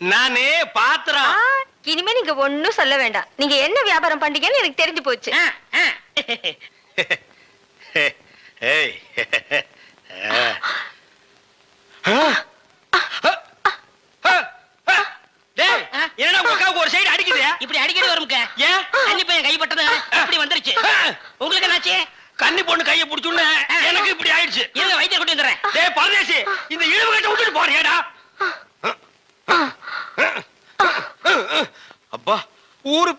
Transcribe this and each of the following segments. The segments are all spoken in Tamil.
நானே பாத்திரம் இனிமே நீங்க ஒண்ணும் சொல்ல வேண்டாம். நீங்க என்ன வியாபாரம் பண்றீங்கன்னு எனக்கு தெரிஞ்சு போச்சு. என்னடா உங்க அக்காவுக்கு ஒரு சைடு அடிக்குது? இப்படி அடிக்கடி வரும்க்க. ஏன்? கன்னி பையன் கைப்பட்டது. இப்படி வந்துருச்சு. உங்களுக்கு என்னாச்சு? கன்னி பொண்ணு கைய புடிச்சுன்னு எனக்கு இப்படி ஆயிடுச்சு. இருங்க வைத்தியர் கூட்டி வந்துடுறேன்? டேய் பரதேசி இந்த இழுவு கட்ட விட்டுட்டு போறியாடா அப்பா ஊரு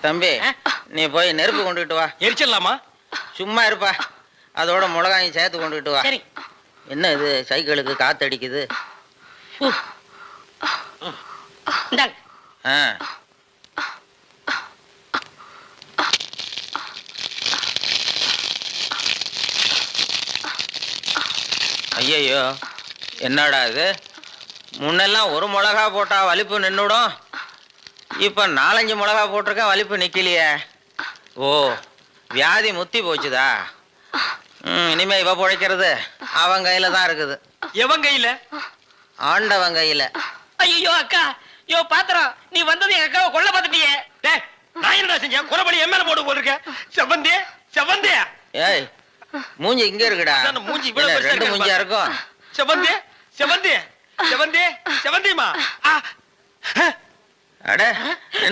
தம்பி நீ போய் நெருப்பு கொண்டுகிட்டு வா. எரிச்சிடலாமா? சும்மா இருப்பா. அதோட மிளகாயும் சேர்த்து கொண்டுகிட்டு வா. சரி. என்ன இது சைக்கிளுக்கு காத்தடிக்குது? ஆ. ஐயையோ என்னடா இது? முன்னெல்லாம் ஒரு மிளகா போட்டா வலிப்பு நின்றுடும் இப்போ நாலஞ்சு மிளகா போட்டிருக்கேன் வலிப்பு நிக்கலையே. ஓ வியாதி முத்தி போச்சுதா? இனிமே இவ பிழைக்கிறது அவன் கையில தான் இருக்குது. எவன் கையில? ஆண்டவன் கையில. ஐயோ அக்கா. யோ பாத்திரம் நீ வந்தது எங்க அக்காவை கொல்ல பார்த்துட்டியே. டேய் நான் என்னடா செஞ்சேன்? குறபடி என் மேல போட்டு போட்டிருக்க. செவந்தே செவந்தே ஏய் மூஞ்சி இங்க இருக்குடா. மூஞ்சி இவ்வளவு ரெண்டு மூஞ்சியா. இருக்கும். செவந்தே செவந்தே செவந்தே செவந்திமா ஆ அட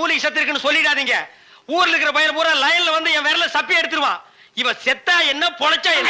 என் மூலிகை செத்து இருக்குன்னு சொல்லிடாதீங்க ஊர்ல இருக்கிற பையன் பூரா லைன்ல வந்து என் விரல சப்பி எடுத்துருவான் இவ செத்தா என்ன பொழைச்சா என்ன